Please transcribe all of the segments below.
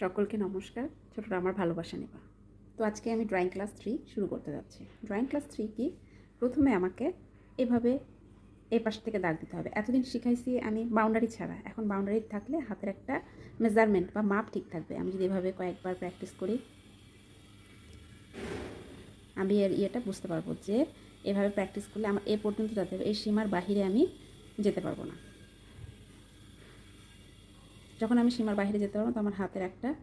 সকলকে নমস্কার। ছোটরা আমার ভালোবাসা নেবা। তো আজকে আমি ড্রয়িং ক্লাস থ্রি শুরু করতে যাচ্ছি। ড্রয়িং ক্লাস থ্রি কি? প্রথমে আমাকে এভাবে এ পাশ থেকে দাগ দিতে হবে। এতদিন শিখাইছি আমি বাউন্ডারি ছাড়া। এখন বাউন্ডারি থাকলে হাতের একটা মেজারমেন্ট বা মাপ ঠিক থাকবে। আমি যদি এভাবে কয়েকবার প্র্যাকটিস করি, আমি এর ইয়েটা বুঝতে পারব যে এভাবে প্র্যাকটিস করলে আমার এ পর্যন্ত যেতে হবে এই সীমার বাহিরে আমি যেতে পারব না। যখন আমি সীমার বাইরে যেতে পারব তো আমার হাতের একটা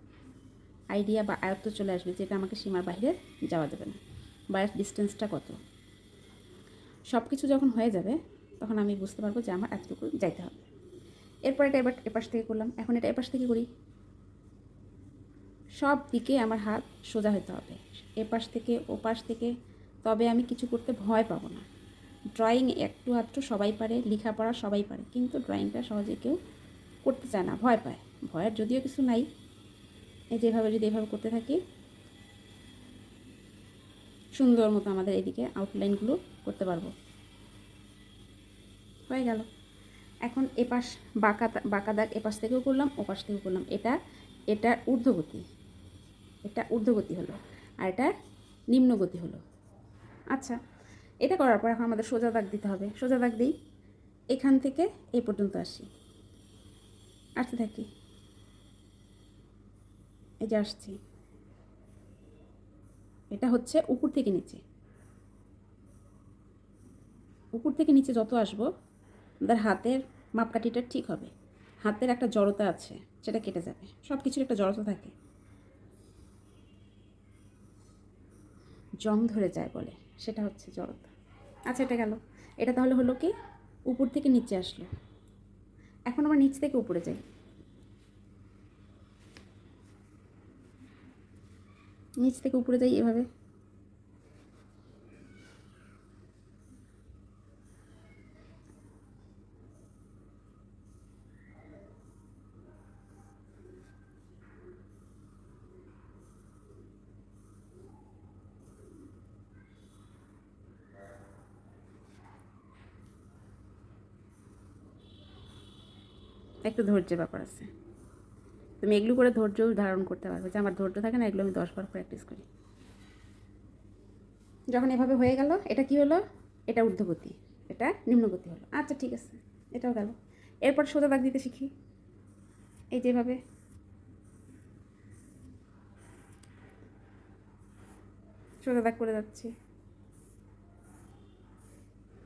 আইডিয়া বা আয়ত্ত চলে আসবে, যেটা আমাকে সীমার বাইরে যাওয়া যাবে না। বা ডিস্টেন্সটা কত? সব কিছু যখন হয়ে যাবে, তখন আমি বুঝতে পারব যে আমার এতটুকু যাইতে হবে। এরপর এটা এবার এপাশ থেকে করলাম। এখন এটা এপাশ থেকে করি। সব দিকে আমার হাত সোজা হতে হবে। এপাশ থেকে ওপাশ থেকে তবে আমি কিছু করতে ভয় পাবো না। ড্রয়িং একটু আধটু সবাই পারে, লেখাপড়া সবাই পারে, কিন্তু ড্রয়িংটা সহজে কেউ করতে চায় না, ভয় পায়। ভয়ের যদিও কিছু নাই। এই যেভাবে যদি এভাবে করতে থাকি, সুন্দর মতো আমাদের এদিকে আউটলাইনগুলো করতে পারব। হয়ে গেল। এখন এপাশ বাঁকা বাঁকা দাগ এপাশ থেকেও করলাম, ওপাশ থেকেও করলাম। এটা এটা ঊর্ধ্বগতি। এটা ঊর্ধ্বগতি হলো আর এটা নিম্নগতি হলো। আচ্ছা এটা করার পর এখন আমাদের সোজা দাগ দিতে হবে। সোজা দাগ দিই। এখান থেকে এই পর্যন্ত আসি। আসতে থাকি। এই যে আসছি। এটা হচ্ছে উপর থেকে নিচে। উপর থেকে নিচে যত আসব, আমাদের হাতের মাপকাঠিটা ঠিক হবে। হাতের একটা জড়তা আছে, সেটা কেটে যাবে। সব কিছুর একটা জড়তা থাকে। জং ধরে যায় বলে, সেটা হচ্ছে জড়তা। আচ্ছা এটা গেল। এটা তাহলে হলো কি? উপর থেকে নিচে আসলো। এখন আমরা নিচ থেকে উপরে যাই। নিচ থেকে উপরে যাই এভাবে। একটু ধৈর্যের ব্যাপার আছে। তুমি এগুলো করে ধৈর্য ধারণ করতে পারবে যে, আমার ধৈর্য থাকে না, এগুলো আমি দশবার প্র্যাকটিস করি। যখন এভাবে হয়ে গেল, এটা কি হলো? এটা ঊর্ধ্বগতি, এটা নিম্নগতি হলো। আচ্ছা ঠিক আছে, এটাও গেল। এরপর সোজা দাগ দিতে শিখি। এই যেভাবে সোজা দাগ করে যাচ্ছি।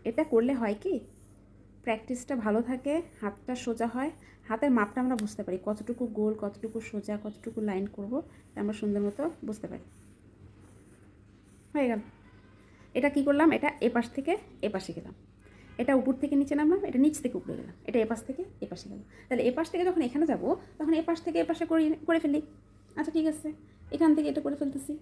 এটা করলে হয় কি? প্র্যাকটিসটা ভালো থাকে, হাতটা সোজা হয়। হাতের মাপটা আমরা বুঝতে পারি, কতটুকু গোল, কতটুকু সোজা, কতটুকু লাইন করব আমরা সুন্দর মতো বুঝতে পারি। হয়ে গেল। এটা কি করলাম? এটা এপাশ থেকে এপাশে গেলাম। এটা উপর থেকে নিচে নামলাম, এটা নিচ থেকে উপরে গেলাম। এটা এপাশ থেকে এপাশে গেলাম। তাহলে এপাশ থেকে যখন এখানে যাব, তখন এপাশ থেকে এপাশে করে করে ফেলি। আচ্ছা ঠিক আছে। এখান থেকে এটা করে ফেলতেছি।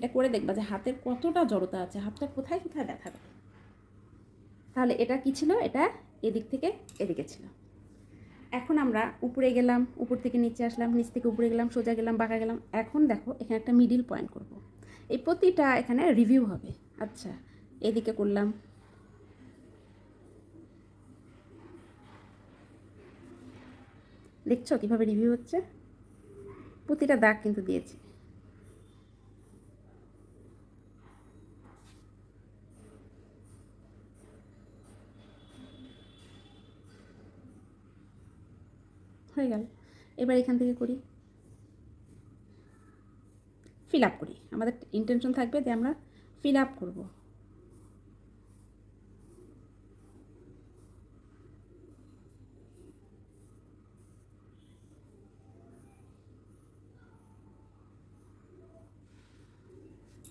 এটা করে দেখবা যে হাতের কতটা জড়তা আছে, হাতটা কোথায় কোথায় দেয় তাহলে এটা কি ছিল? এটা এদিক থেকে এদিকে ছিল। এখন আমরা উপরে গেলাম, উপর থেকে নিচে আসলাম, নিচ থেকে উপরে গেলাম, সোজা গেলাম, বাঁকা গেলাম। এখন দেখো, এখানে একটা মিডিল পয়েন্ট করব। এই প্রতিটা এখানে রিভিউ হবে। আচ্ছা এদিকে করলাম। দেখছ কীভাবে রিভিউ হচ্ছে? প্রতিটা দাগ কিন্তু দিয়েছি। হয়ে গেল। এবার এখান থেকে করি। ফিল আপ করি। আমাদের ইন্টেনশন থাকবে যে আমরা ফিল আপ করব।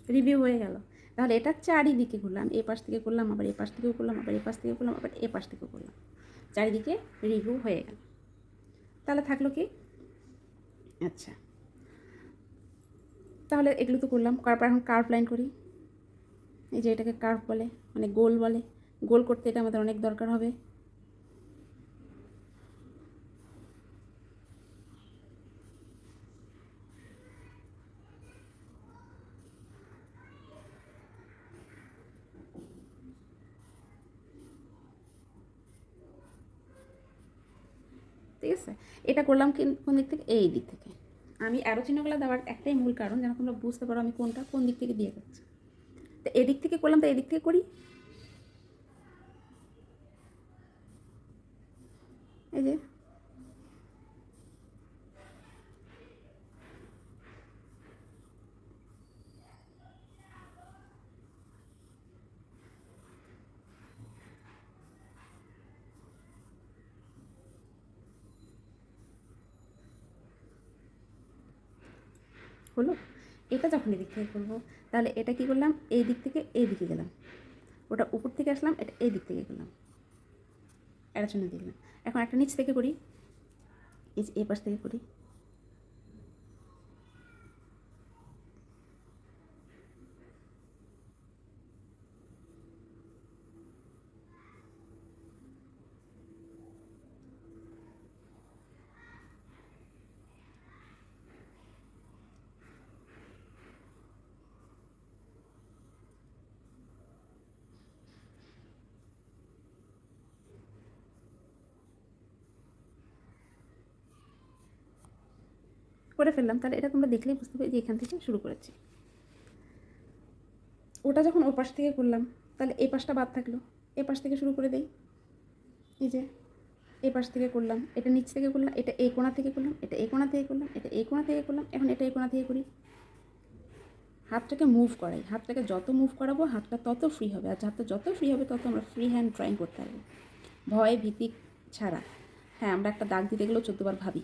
রিভিউ হয়ে গেল। তাহলে এটা চারিদিকে ঘুরলাম এ পাশ থেকে করলাম, আবার এ পাশ থেকেও করলাম, আবার এ পাশ থেকে করলাম, আবার এ পাশ থেকেও করলাম। চারিদিকে রিভিউ হয়ে গেল। তাহলে থাকল কি? আচ্ছা। তাহলে এগুলো তো করলাম। করার পর এখন কার্ভ লাইন করি। এই যে এটাকে কার্ভ বলে মানে গোল বলে। গোল করতে এটা আমাদের অনেক দরকার হবে। ঠিক আছে? এটা করলাম কোন দিক থেকে? এই দিক থেকে। আমি অ্যারো চিহ্নগুলো দেওয়ার একটাই মূল কারণ, যেন তোমরা বুঝতে পারো আমি কোনটা কোন দিক থেকে দিয়ে যাচ্ছি। তো এদিক থেকে করলাম, তো এদিক থেকে করি। এই যে হলো, এটা যখন এদিক থেকে করব তাহলে এটা কি করলাম? এই দিক থেকে এই দিকে গেলাম। ওটা উপর থেকে আসলাম, এটা এই দিক থেকে গেলাম। এটা জন্য দিলাম এখন একটা নিচ থেকে করি, এই পাশ থেকে করি। করে ফেললাম, তাহলে এটা তোমরা দেখলেই বুঝতে পারি যে এখান থেকে শুরু করেছি। ওটা যখন ও পাশ থেকে করলাম, তাহলে এই পাশটা বাদ থাকল। এই পাশ থেকে শুরু করে দেই। এই যে এই পাশ থেকে করলাম, এটা নিচ থেকে করলাম, এটা এই কোণা থেকে করলাম, এটা এই কোণা থেকে করলাম, এটা এই কোণা থেকে করলাম, এখন এটা এই কোণা থেকে করি। হাতটাকে মুভ করাই। হাতটাকে যত মুভ করাবো, হাতটা তত ফ্রি হবে। আর হাতটা যত ফ্রি হবে, তত আমরা ফ্রি হ্যান্ড ড্রয়িং করতে পারব। ভয় ভীতি ছাড়া। হ্যাঁ আমরা একটা দাগ দিতে গেলেও চোদ্দবার ভাবি।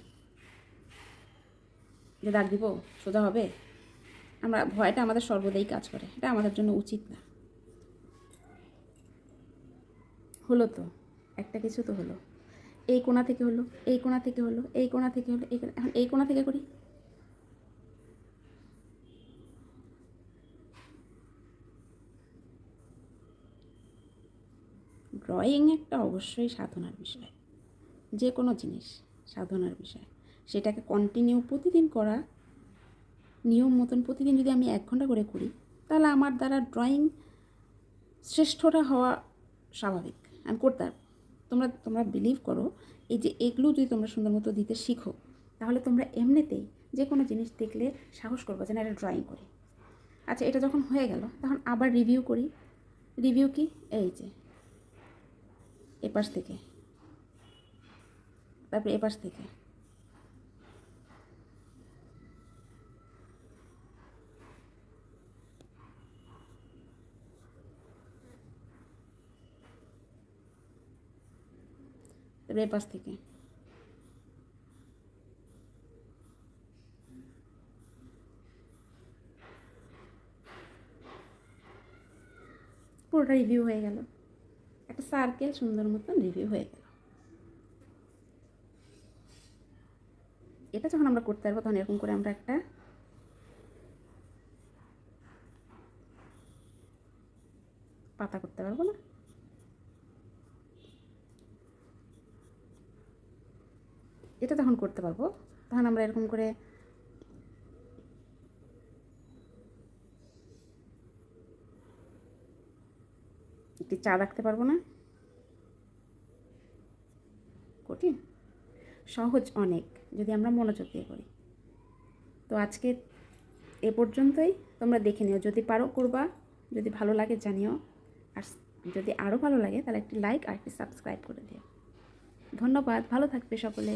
যে দাগ দিব, সোজা হবে? আমরা ভয়টা আমাদের সর্বদাই কাজ করে। এটা আমাদের জন্য উচিত না। হলো তো। একটা কিছু তো হলো। এই কোণা থেকে হলো, এই কোণা থেকে হলো, এই কোণা থেকে হলো, এই এখন এই কোণা থেকে করি? ড্রয়িং একটা অবশ্যই সাধনার বিষয়। যে কোনো জিনিস সাধনার বিষয়। সেটাকে কন্টিনিউ প্রতিদিন করা নিয়ম মতন প্রতিদিন যদি আমি এক ঘণ্টা করে করি, তাহলে আমার দ্বারা ড্রয়িং শ্রেষ্ঠটা হওয়া স্বাভাবিক। আমি করতে পারব। তোমরা তোমরা বিলিভ করো, এই যে এগুলো যদি তোমরা সুন্দর মতো দিতে শিখো, তাহলে তোমরা এমনিতেই যে কোনো জিনিস দেখলে সাহস করব যে না, এটা ড্রয়িং করি। আচ্ছা এটা যখন হয়ে গেল, তখন আবার রিভিউ করি। রিভিউ কি? এই যে, এপাশ থেকে। তারপরে এপাশ থেকে। তারপরে পাশ থেকে। পুরোটা রিভিউ হয়ে গেল। একটা সার্কেল সুন্দর মতন রিভিউ হয়ে গেল। এটা যখন আমরা করতে পারব, তখন এরকম করে আমরা একটা পাতা করতে পারব না? এটা তখন করতে পারব। তখন আমরা এরকম করে একটি চা রাখতে পারব না। কঠিন? সহজ অনেক, যদি আমরা মনোযোগ দিয়ে করি। তো আজকে এ পর্যন্তই, তোমরা দেখে নিও। যদি পারো করবা, যদি ভালো লাগে জানিও। আর যদি আরও ভালো লাগে, তাহলে একটি লাইক আর একটি সাবস্ক্রাইব করে দিও। ধন্যবাদ, ভালো থাকবে সকলে।